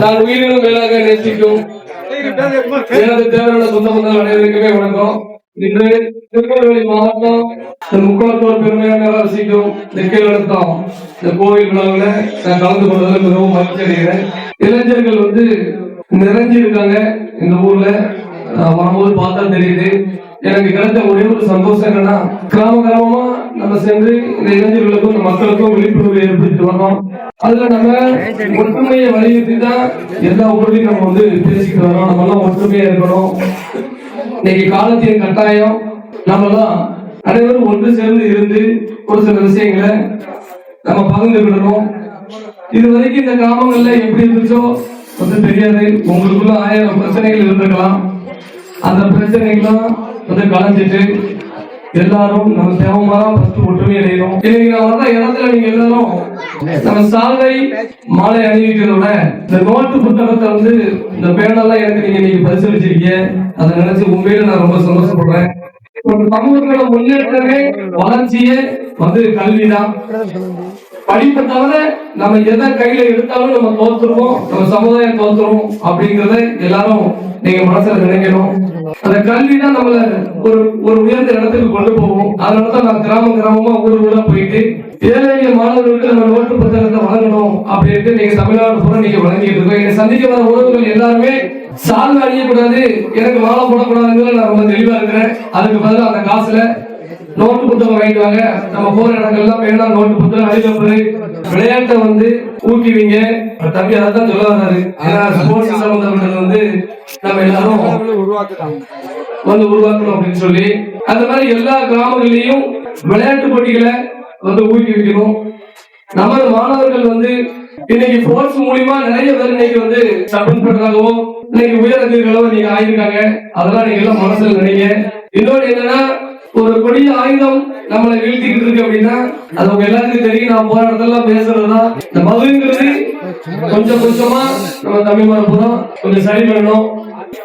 நான் உயிரினும் மேலாக நேசிக்கும் எனது தேவையான சொந்த பந்தங்கள் அனைவருக்குமே வணக்கம். இன்று திருநெல்வேலி மாவட்டம் முக்கோணத்தோர் முக்குளத்தோர் பெருமையாக ரசிக்கும் நெக்கல் நடத்தம். இந்த கோவில் விழாவில் நான் கலந்து கொண்டதில் மிகவும் மகிழ்ச்சி அடைகிறேன். இளைஞர்கள் வந்து நிறைஞ்சிருக்காங்க. இந்த ஊர்ல வரும்போது பார்த்தா தெரியுது. எனக்கு கிடைச்ச ஒரே ஒரு சந்தோஷம் என்னன்னா கிராம கிராமமா நம்ம சென்று இந்த இளைஞர்களுக்கும் இந்த மக்களுக்கும் விழிப்புணர்வு ஏற்படுத்தி வரணும் அதுல நம்ம ஒற்றுமையை வலியுறுத்தி தான் எல்லா ஊர்லயும் நம்ம வந்து பேசிக்கிட்டு வரோம் நம்ம எல்லாம் ஒற்றுமையா இருக்கணும். இன்னைக்கு காலத்தின் கட்டாயம். நம்மலாம் அனைவரும் ஒன்று சேர்ந்து இருந்து ஒரு சில விஷயங்களை நம்ம பகிர்ந்துக்கிடணும் இது வரைக்கும் இந்த கிராமங்கள்ல எப்படி இருந்துச்சோ வந்து தெரியாது. உங்களுக்குள்ள ஆயிரம் பிரச்சனைகள் இருந்திருக்கலாம். அந்த பிரச்சனைகள்லாம் வந்து கலைஞ்சிட்டு எல்லாரும் நம்ம தேவமாரா ஃபர்ஸ்ட் ஒற்றுமை அடையணும். இன்னைக்கு நான் வந்த இடத்துல நீங்க எல்லாரும் நம்ம சாலை மாலை அணிவிக்கிறத இந்த நோட்டு புத்தகத்தை வந்து இந்த பேனெல்லாம் எனக்கு நீங்க இன்னைக்கு பரிசீலிச்சிருக்கீங்க அதை நினைச்சு உண்மையில நான் ரொம்ப சந்தோஷப்படுறேன். தமிழர்களோட முன்னேற்றமே வளர்ச்சியே வந்து கல்விதான். படிப்பை தவிர நம்ம எதை கையில எடுத்தாலும் நம்ம தோத்துருவோம் நம்ம சமுதாயம் தோத்துரும் அப்படிங்கறத எல்லாரும் நீங்க மனசுல நினைக்கணும். அந்த கல்வி தான் நம்மள ஒரு ஒரு உயர்ந்த இடத்துக்கு கொண்டு போகும். அதனாலதான் நான் கிராம கிராமமா ஊர் ஊரா போயிட்டு ஏழை எளிய மாணவர்களுக்கு நம்ம நோட்டு புத்தகத்தை வழங்கணும் அப்படின்ட்டு நீங்க தமிழ்நாடு பூரா நீங்க வழங்கிட்டு இருக்கோம். என்னை சந்திக்க வர உறவுகள் எல்லாருமே சால்வை அழியக்கூடாது எனக்கு மாலை போடக்கூடாதுங்கிற நான் ரொம்ப தெளிவா இருக்கிறேன். அதுக்கு பதிலா அந்த காசுல நோட்டு புத்தகம் வாங்கிட்டு வாங்க. நம்ம போற இடங்கள்லாம் பேனா நோட்டு புத்தகம் அதுக்கப்புறம் விளையாட்டை வந்து ஊக்குவிங்க தம்பி அதான் சொல்ல வர்றாரு ஏன்னா ஸ்போர்ட்ஸ் சம்பந்தப்பட்டது வந்து நம்ம எல்லாரும் வந்து உருவாக்கணும் அப்படின்னு சொல்லி. அந்த மாதிரி எல்லா கிராமங்கள்லயும் விளையாட்டு போட்டிகளை வந்து ஊக்குவிக்கணும் நமது மாணவர்கள் வந்து இன்னைக்கு ஸ்போர்ட்ஸ் மூலியமா நிறைய பேர் இன்னைக்கு வந்து சப்போர்ட் பண்றாங்களோ இன்னைக்கு உயர் அதிகாரிகளோ நீங்க ஆயிருக்காங்க. அதெல்லாம் நீங்க எல்லாம் மனசுல நினைங்க. இன்னொன்று என்னன்னா ஒரு கொடிய ஆயுதம் நம்மளை வீழ்த்திக்கிட்டு இருக்கு அப்படின்னா அது உங்க எல்லாருக்கும் தெரியும். நான் போற இடத்துல பேசுறதுதான் இந்த மதுங்கிறது கொஞ்சம் கொஞ்சமா நம்ம தமிழ் மரபுறம் கொஞ்சம் சரி பண்ணணும்.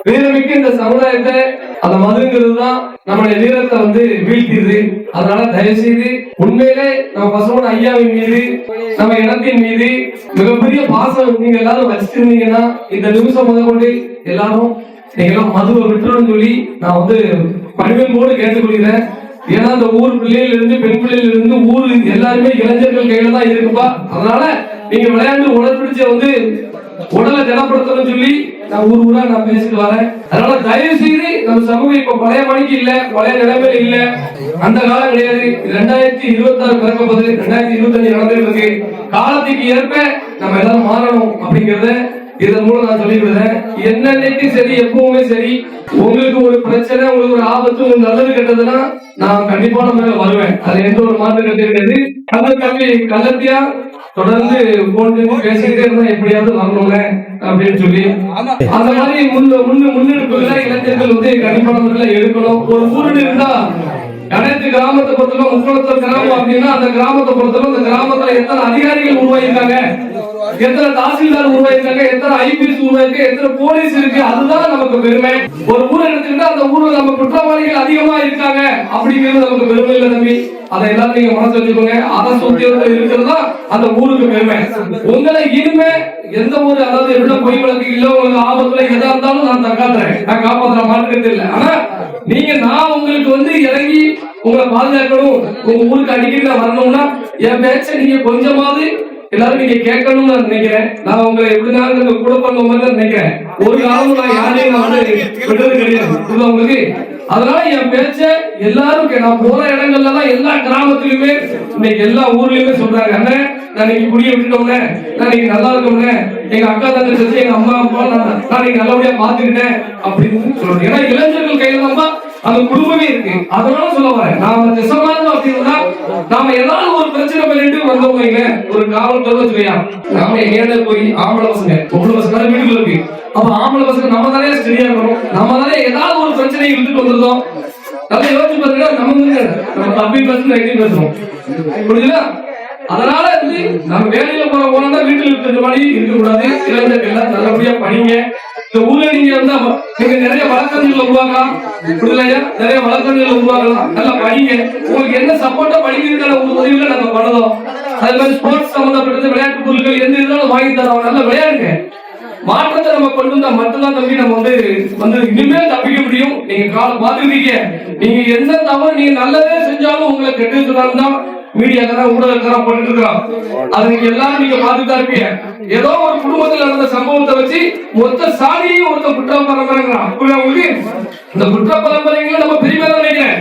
வீரமிக்க இந்த சமுதாயத்தை அந்த மதுங்கிறது தான் நம்மளுடைய வீரத்தை வந்து வீழ்த்திடுது அதனால தயவு செய்து உண்மையிலே நம்ம பசுமன் ஐயாவின் மீது நம்ம இனத்தின் மீது மிகப்பெரிய பாசம் நீங்க எல்லாரும் வச்சிருந்தீங்கன்னா இந்த நிமிஷம் முதல் கொண்டு எல்லாரும் நீங்க எல்லாம் மதுவை விட்டுறோம்னு சொல்லி நான் வந்து பணிவன்போடு கேட்டுக்கொள்கிறேன் ஏன்னா அந்த ஊர் பிள்ளையில இருந்து பெண் பிள்ளையில இருந்து ஊர் எல்லாருமே இளைஞர்கள் கையில தான் இருக்குப்பா. அதனால நீங்க விளையாண்டு உடற்பிடிச்ச வந்து உடலை திடப்படுத்தணும்னு சொல்லி நான் ஊர் ஊரா நான் பேசிட்டு வரேன். அதனால தயவு செய்து நம்ம சமூகம் இப்ப பழைய மணிக்கு இல்ல பழைய நிலைமையில இல்ல. அந்த காலம் கிடையாது. ரெண்டாயிரத்தி இருபத்தி ஆறு பிறக்கப்போது ரெண்டாயிரத்தி இருபத்தி அஞ்சு நடந்துட்டு இருக்கு. காலத்துக்கு ஏற்ப நம்ம எல்லாரும் மாறணும் அப்படிங்கறத இதன் மூலம் நான் சொல்லிவிடுறேன் என்னன்னைக்கு சரி எப்பவுமே சரி உங்களுக்கு ஒரு பிரச்சனை உங்களுக்கு ஒரு ஆபத்து நல்லது கெட்டதுன்னா நான் கண்டிப்பான முறையில் வருவேன். அது எந்த ஒரு மாற்று கட்டு கிடையாது. கல்ல கல்வி கல்லத்தியா தொடர்ந்து போன் பண்ணி பேசிக்கிட்டே இருந்தா எப்படியாவது வரணுங்க அப்படின்னு சொல்லி. அந்த மாதிரி முன்ன முன்னு முன்னெடுப்புகளை இளைஞர்கள் வந்து கண்டிப்பான எடுக்கணும். ஒரு ஊரில் இருந்தா அனைத்து கிராமத்தை பொறுத்தவரை முக்குளத்தூர் கிராமம் அப்படின்னா அந்த கிராமத்தை பொறுத்தவரை அந்த கிராமத்துல எத்தனை அதிகாரிகள் உருவாயிருக்காங்க எத்தனை தாசில்தார் உருவாயிருக்காங்க எத்தனை ஐபிஎஸ் உருவாயிருக்கு எத்தனை போலீஸ் இருக்கு அதுதான் நமக்கு பெருமை. ஒரு ஊரை எடுத்துக்கிட்டா அந்த ஊர்ல நம்ம குற்றவாளிகள் அதிகமா இருக்காங்க அப்படிங்கிறது நமக்கு பெருமை இல்லை தம்பி. அதை எல்லாரும் நீங்க மனசு வச்சுக்கோங்க. அரசு உத்தியோகத்தில் இருக்கிறதா அந்த ஊருக்கு பெருமை. உங்களை இனிமே எந்த ஒரு அதாவது எவ்வளவு பொய் வழக்கு இல்ல உங்களுக்கு ஆபத்துல எதா இருந்தாலும் நான் தற்காத்துறேன். நான் காப்பாத்துற மாட்டேங்கிறது இல்லை. ஆனா நீங்க நான் உங்களுக்கு வந்து இறங்கி உங்களை பாதுகாக்கணும். உங்க ஊருக்கு அடிக்கடி நான் வரணும்னா என் பேச்சை நீங்க கொஞ்சமாவது எல்லாரும் நீங்க கேட்கணும்னு நான் நினைக்கிறேன். நான் உங்களை எப்படினாலும் உங்க கூட பண்ண மாதிரி தான் நினைக்கிறேன். ஒரு காலமும் நான் யாரையும் நான் வந்து விட்டது கிடையாது. உங்களுக்கு? அதனால என் பேச்ச எல்லாரும் நான் போற இடங்கள்ல எல்லாம் எல்லா கிராமத்திலுமே இன்னைக்கு எல்லா ஊர்லயுமே சொல்றாங்க. அண்ணன் நான் இன்னைக்கு குடிய விட்டுட்டோம்னே. நான் இன்னைக்கு நல்லா இருக்கோம்னே. எங்க அக்கா தங்கச்சி எங்க அம்மா அப்பா நான் நான் இன்னைக்கு நல்லபடியா பாத்துக்கிட்டேன் அப்படின்னு சொல்றேன் ஏன்னா இளைஞர்கள் கையில தான் அந்த குடும்பமே இருக்கு. அதனால சொல்ல வரேன். நாம திசமானது அப்படின்னா நாம ஏதாவது ஒரு பிரச்சனை பண்ணிட்டு வந்தோம் போயிங்க ஒரு காவல்துறை வச்சுக்கையா நாம எங்கேயாவது போய் ஆம்பளை பசங்க பொம்பளை பசங்க வீட்டுக்குள்ள இருக்கு அப்ப ஆம்பளை பசங்க நம்ம தானே சரியா இருக்கணும்? நம்ம தானே ஏதாவது ஒரு பிரச்சனையை இருந்துட்டு வந்திருந்தோம். நல்லா யோசிச்சு பாத்தீங்கன்னா நம்ம வந்து நம்ம தப்பி பேசணும் பேசுறோம். புரியுதுங்களா அதனால வந்து நம்ம வேலையில போற போனா வீட்டுல இருக்கிற மாதிரி இருக்கக்கூடாது. இளைஞர்கள் எல்லாம் நல்லபடியா படிங்க. இந்த ஊர்ல நீங்க வந்தா நீங்க நிறைய வழக்கறிஞர்கள் உருவாக்கலாம். புரியலையா நிறைய வழக்கறிஞர்கள் உருவாக்கலாம். நல்லா படிங்க. உங்களுக்கு என்ன சப்போர்ட்டா படிக்கிறதுக்கான ஒரு உதவிகளை நாங்க பண்ணுறோம் அதே மாதிரி ஸ்போர்ட்ஸ் சம்பந்தப்பட்டது விளையாட்டு பொருட்கள் எந்த இருந்தாலும் வாங்கி தரோம். நல்லா விளையாடுங்க. மாற்றத்தை நம்ம கொண்டு வந்தா மட்டும்தான் தம்பி நம்ம வந்து வந்து இனிமேல் தப்பிக்க முடியும். நீங்க காலம் பாத்துருக்கீங்க நீங்க எந்த தவறு நீங்க நல்லதே செஞ்சாலும் உங்களை கெட்டு சொன்னாலும் தான் மீடியாக்காரன் ஊடகக்காரன் போட்டுட்டு இருக்கான் அது நீங்க எல்லாரும் நீங்க பாத்துட்டு தான் இருப்பீங்க. ஏதோ ஒரு குடும்பத்தில் நடந்த சம்பவத்தை வச்சு மொத்த சாதியையும் ஒருத்த குற்ற பரம்பரைங்கிறான் புரியுதா உங்களுக்கு? இந்த குற்ற பரம்பரைங்களை நம்ம பெருமையா நினைக்கிறேன்.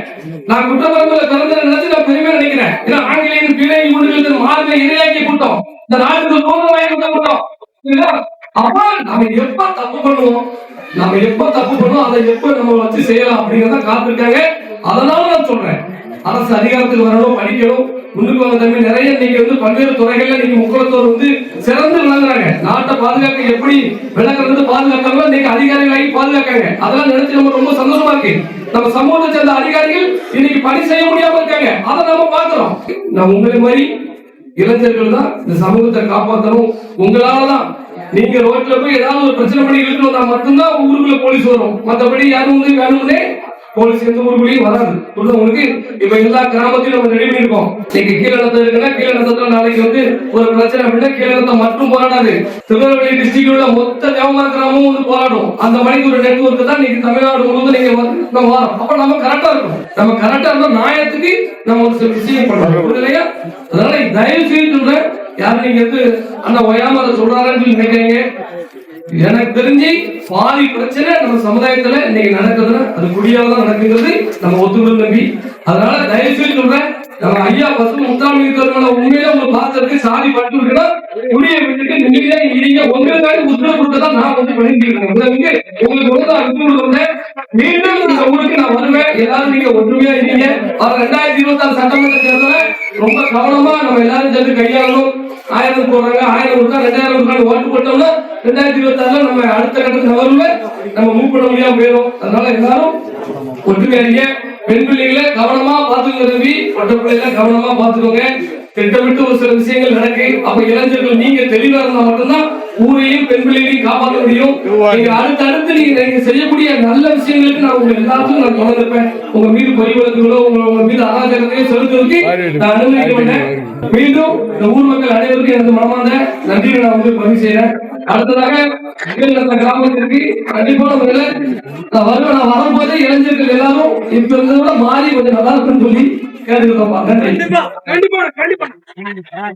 நான் குற்ற பரம்பரை பிறந்த நினைச்சு நான் பெருமையா நினைக்கிறேன். ஏன்னா ஆங்கிலேயன் பிழை முடிஞ்சது மார்க்க இரையாக்கி கூட்டம். இந்த நாட்டுக்கு சோதனை கூட்டம் புரியுதா? அப்ப நம்ம எப்ப தப்பு பண்ணுவோம்? நம்ம எப்ப தப்பு பண்ணுவோம் அதை எப்ப நம்ம வச்சு செய்யலாம் அப்படிங்கறத காத்திருக்காங்க. அதனால நான் சொல்றேன். அரசு அதிகாரத்துக்கு வரணும் படிக்கணும் முன்னுக்கு வந்த தம்பி நிறைய இன்னைக்கு வந்து பல்வேறு துறைகள்ல இன்னைக்கு முக்கியத்துவம் வந்து சிறந்து விளங்குறாங்க. நாட்டை பாதுகாக்க எப்படி விளக்குறது பாதுகாக்காம இன்னைக்கு அதிகாரிகளாகி பாதுகாக்காங்க அதெல்லாம் நினைச்சு நம்ம ரொம்ப சந்தோஷமா இருக்கு. நம்ம சமூகத்தை சேர்ந்த அதிகாரிகள் இன்னைக்கு பணி செய்ய முடியாம இருக்காங்க. அதை நம்ம பாக்குறோம் நான் உங்களை மாதிரி இளைஞர்கள் தான் இந்த சமூகத்தை காப்பாற்றணும் உங்களாலதான். நீங்க ரோட்ல போய் ஏதாவது ஒரு பிரச்சனை பண்ணி இழுத்து மட்டும்தான் ஊருக்குள்ள போலீஸ் வரும். மற்றபடி யாரும் வந்து வேணும்னே போலீஸ் எந்த ஒரு முடியும் வராது புரியுதா உங்களுக்கு இப்ப எல்லா கிராமத்திலும் நம்ம ரெடி பண்ணிருக்கோம் இன்னைக்கு கீழநத்தம் இருக்குன்னா கீழநத்தத்துல நாளைக்கு வந்து ஒரு பிரச்சனை அப்படின்னா கீழநத்தம் மட்டும் போராடாது. திருநெல்வேலி டிஸ்ட்ரிக்ட் உள்ள மொத்த வியாபார கிராமமும் வந்து போராடும். அந்த மணிக்கு ஒரு நெட்ஒர்க் தான் நீங்க தமிழ்நாடு முழுவதும் நீங்க நம்ம வரோம். அப்ப நம்ம கரெக்டா இருக்கும் நம்ம கரெக்டா இருந்தா நியாயத்துக்கு நம்ம ஒரு சில விஷயம் பண்றோம் புரியுது இல்லையா? அதனால தயவு செய்து சொல்றேன். யாரும் நீங்க வந்து அண்ணா ஒயாம அதை சொல்றாருன்னு சொல்லி நினைக்கிறீங்க எனக்கு தெரிஞ்சு பாதி பிரச்சனை நம்ம சமுதாயத்துல இன்னைக்கு நடக்குதுன்னா அது குடியால தான் நடக்குங்கிறது நம்ம ஒத்துக்கணும் தம்பி. அதனால தயவு செய்து சொல்றேன் நம்ம ஐயா பசு முத்தாமி தருமன உண்மையில உங்க பார்த்ததுக்கு சாதி பட்டு இருக்குன்னா குடியை விட்டுட்டு நீங்களே இருங்க. உங்களுக்காக உத்தரவு கொடுத்ததான் நான் வந்து பண்ணிட்டு இருக்கேன். உங்களுக்கு உங்களுக்கு வந்து அனுப்பி மீண்டும் இந்த ஊருக்கு நான் எல்லாரும் நீங்க ஒற்றுமையா இருந்தீங்க அவர் ரெண்டாயிரத்தி இருபத்தி ஆறு சட்டமன்ற தேர்தல ரொம்ப கவனமா நம்ம எல்லாரும் சேர்ந்து கையாளணும். ஆயிரம் போடுறாங்க ஆயிரம் கொடுத்தா ரெண்டாயிரம் கொடுத்தாங்க ஓட்டு போட்டோம்னா ரெண்டாயிரத்தி இருபத்தி ஆறுல நம்ம அடுத்த கட்டத்துக்கு நகர்வுல நம்ம மூவ் பண்ண முடியாம போயிடும். அதனால எல்லாரும் ஒற்றுமையா இருங்க. பெண் பிள்ளைகளை கவனமா பாத்துக்கோங்க ரவி. பொட்ட பிள்ளைகளை கவனமா பாத்துக்கோங்க திட்டமிட்டு ஒரு சில விஷயங்கள் நடக்கு. அப்ப இளைஞர்கள் நீங்க தெளிவா இருந்தா மட்டும்தான் ஊரையும் பெண் பிள்ளைகளையும் காப்பாற்ற முடியும். நீங்க அடுத்து அடுத்து நீங்க நீங்க செய்யக்கூடிய நல்ல விஷயங்களுக்கு நான் உங்க எல்லாத்துக்கும் நான் கவனிப்பேன் உங்க மீது பொய் வழக்குகளோ உங்க உங்க மீது அராஜகத்தையும் செலுத்துவதற்கு நான் அனுமதிக்க மாட்டேன் மீண்டும் இந்த ஊர் மக்கள் அனைவருக்கும் எனது மனமார்ந்த நன்றியை நான் வந்து பதிவு செய்யறேன் அடுத்ததாக கீழ்நத்த கிராமத்திற்கு கண்டிப்பான முறையில நான் வருவேன். நான் வரும்போது இளைஞர்கள் எல்லாரும் இப்ப மாறி கொஞ்சம் நல்லா இருக்குன்னு சொல்லி கேட்டுக்கிட்டோம் நன்றி. கண்டிப்பா கண்டிப்பா கண்டிப்பா.